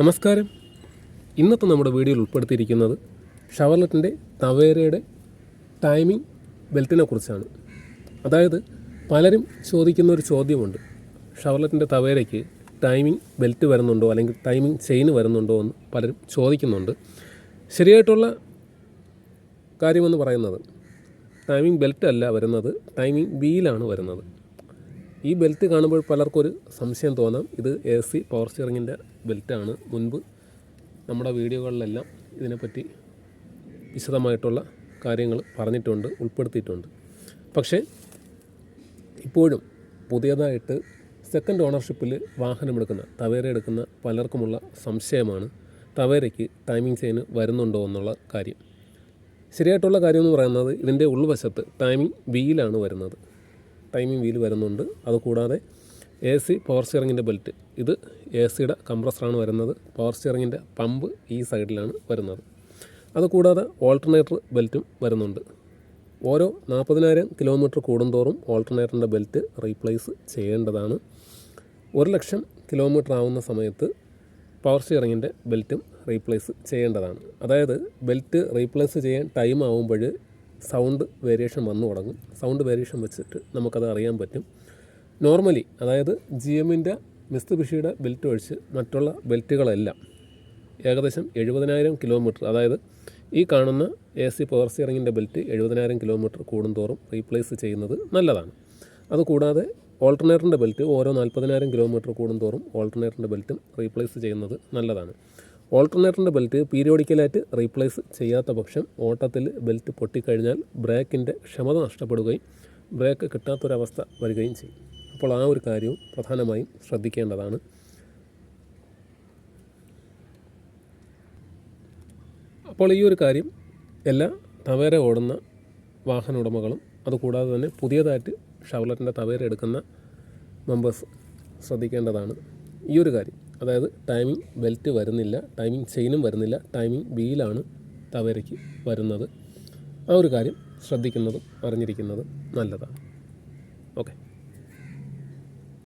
നമസ്കാരം. ഇന്നത്തെ നമ്മുടെ വീഡിയോയിൽ ഉൾപ്പെടുത്തിയിരിക്കുന്നത് ഷവർലറ്റിന്റെ തവേരയുടെ ടൈമിംഗ് ബെൽറ്റിനെ കുറിച്ചാണ്. അതായത് പലരും ചോദിക്കുന്ന ഒരു ചോദ്യമുണ്ട്. ഷവർലറ്റിന്റെ തവേരയ്ക്ക് ടൈമിംഗ് ബെൽറ്റ് വരുന്നുണ്ടോ? അല്ലെങ്കിൽ ടൈമിംഗ് ചെയിൻ വരുന്നുണ്ടോ എന്ന് പലരും ചോദിക്കുന്നുണ്ട്. ശരിയായിട്ടുള്ള കാര്യമെന്ന് പറയുന്നത് ടൈമിംഗ് ബെൽറ്റ് അല്ല വരുന്നത് ടൈമിംഗ് വീലാണ് വരുന്നത്. ഈ ബെൽറ്റ് കാണുമ്പോൾ പലർക്കും ഒരു സംശയം തോന്നാം. ഇത് എ സി പവർ സ്റ്റിയറിങ്ങിന്റെ ബെൽറ്റാണ് മുൻപ് നമ്മുടെ വീഡിയോകളിലെല്ലാം ഇതിനെപ്പറ്റി വിശദമായിട്ടുള്ള കാര്യങ്ങൾ പറഞ്ഞിട്ടുണ്ട് ഉൾപ്പെടുത്തിയിട്ടുണ്ട്. പക്ഷേ ഇപ്പോഴും പുതിയതായിട്ട് സെക്കൻഡ് ഓണർഷിപ്പിൽ വാഹനമെടുക്കുന്ന തവേര എടുക്കുന്ന പലർക്കുമുള്ള സംശയമാണ് തവേരയ്ക്ക് ടൈമിംഗ് ചെയിന് വരുന്നുണ്ടോ എന്നുള്ള കാര്യം. ശരിയായിട്ടുള്ള കാര്യം എന്ന് പറയുന്നത് ഇതിന്റെ ഉൾവശത്ത് ടൈമിംഗ് വീലാണ് വരുന്നത്. ടൈമിംഗ് വീൽ വരുന്നുണ്ട്. അതുകൂടാതെ എ സി പവർ സ്റ്റിയറിങ്ങിന്റെ ബെൽറ്റ് ഇത് എ സിയുടെ കംപ്രസറാണ് വരുന്നത്. പവർ സ്റ്റിയറിങ്ങിന്റെ പമ്പ് ഈ സൈഡിലാണ് വരുന്നത്. അതുകൂടാതെ ഓൾട്ടർനേറ്റർ ബെൽറ്റും വരുന്നുണ്ട്. ഓരോ നാൽപ്പതിനായിരം കിലോമീറ്റർ കൂടുന്തോറും ഓൾട്ടർനേറ്ററിന്റെ ബെൽറ്റ് റീപ്ലേസ് ചെയ്യേണ്ടതാണ്. ഒരു ലക്ഷം കിലോമീറ്റർ ആവുന്ന സമയത്ത് പവർ സ്റ്റിയറിങ്ങിന്റെ ബെൽറ്റും റീപ്ലേസ് ചെയ്യേണ്ടതാണ്. അതായത് ബെൽറ്റ് റീപ്ലേസ് ചെയ്യാൻ ടൈം ആവുമ്പോൾ സൗണ്ട് വേരിയേഷൻ വന്നു തുടങ്ങും. സൗണ്ട് വേരിയേഷൻ വെച്ചിട്ട് നമുക്കത് അറിയാൻ പറ്റും. നോർമലി അതായത് ജി എമ്മിന്റെ മിസ്തു ബിഷിയുടെ ബെൽറ്റ് ഒഴിച്ച് മറ്റുള്ള ബെൽറ്റുകളെല്ലാം ഏകദേശം എഴുപതിനായിരം കിലോമീറ്റർ അതായത് ഈ കാണുന്ന എ സി പവർ സ്റ്റിയറിങ്ങിന്റെ ബെൽറ്റ് എഴുപതിനായിരം കിലോമീറ്റർ കൂടുന്തോറും റീപ്ലേസ് ചെയ്യുന്നത് നല്ലതാണ്. അതുകൂടാതെ ഓൾട്ടർനേറ്ററിന്റെ ബെൽറ്റ് ഓരോ നാൽപ്പതിനായിരം കിലോമീറ്റർ കൂടുന്തോറും ഓൾട്ടർനേറ്ററിന്റെ ബെൽറ്റും റീപ്ലേസ് ചെയ്യുന്നത് നല്ലതാണ്. ഓൾട്ടർനേറ്ററിന്റെ ബെൽറ്റ് പീരിയോഡിക്കലായിട്ട് റീപ്ലേസ് ചെയ്യാത്ത പക്ഷം ഓട്ടത്തിൽ ബെൽറ്റ് പൊട്ടിക്കഴിഞ്ഞാൽ ബ്രേക്കിന്റെ ക്ഷമത നഷ്ടപ്പെടുകയും ബ്രേക്ക് കിട്ടാത്തൊരവസ്ഥ വരികയും ചെയ്യും. അപ്പോൾ ആ ഒരു കാര്യവും പ്രധാനമായും ശ്രദ്ധിക്കേണ്ടതാണ്. അപ്പോൾ ഈ ഒരു കാര്യം എല്ലാ തവേര ഓടുന്ന വാഹന ഉടമകളും അതുകൂടാതെ തന്നെ പുതിയതായിട്ട് ഷവലറ്റിന്റെ തവേര എടുക്കുന്ന മെമ്പേഴ്സ് ശ്രദ്ധിക്കേണ്ടതാണ്. ഈ ഒരു കാര്യം. അതായത് ടൈമിംഗ് ബെൽറ്റ് വരുന്നില്ല ടൈമിംഗ് ചെയിനും വരുന്നില്ല ടൈമിംഗ് വീലാണ് തവേരയ്ക്ക് വരുന്നത്. ആ ഒരു കാര്യം ശ്രദ്ധിക്കുന്നതും അറിഞ്ഞിരിക്കുന്നതും നല്ലതാണ്. ഓക്കെ